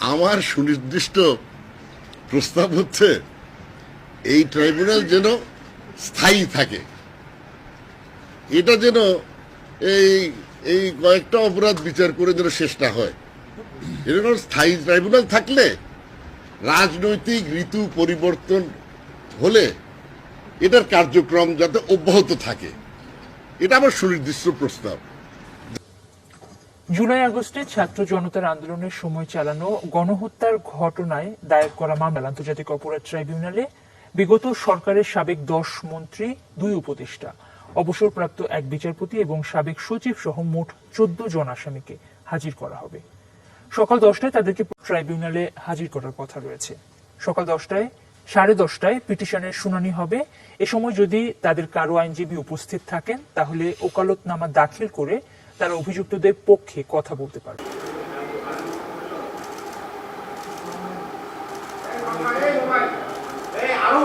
আমার সুনির্দিষ্ট প্রস্তাব হচ্ছে, এই ট্রাইব্যুনাল যেন স্থায়ী থাকে। এটা যেন এই এই কয়েকটা অপরাধ বিচার করে যেন শেষ না হয় এরকম স্থায়ী ট্রাইব্যুনাল থাকলে রাজনৈতিক ঋতু পরিবর্তন হলে এটার কার্যক্রম যাতে অব্যাহত থাকে। এটা আমার সুনির্দিষ্ট প্রস্তাব। জুলাই আগস্টে ছাত্র জনতার আন্দোলনের সময় চালানো গণহত্যার ঘটনায় দায়ের করা মামলা আন্তর্জাতিক অপরাধ ট্রাইব্যুনালে বিগত সরকারের সাবেক দশ মন্ত্রী, দুই উপদেষ্টা, অবসরপ্রাপ্ত এক বিচারপতি এবং সাবেক সচিব সহ মোট চোদ্দ জন আসামিকে হাজির করা হবে। সকাল দশটায় তাদেরকে ট্রাইব্যুনালে হাজির করার কথা রয়েছে। সকাল দশটায়, সাড়ে দশটায় পিটিশনের শুনানি হবে। এ সময় যদি তাদের কারও আইনজীবী উপস্থিত থাকেন, তাহলে ওকালতনামা দাখিল করে তারা অভিযুক্তদের পক্ষে কথা বলতে পারবে। আরও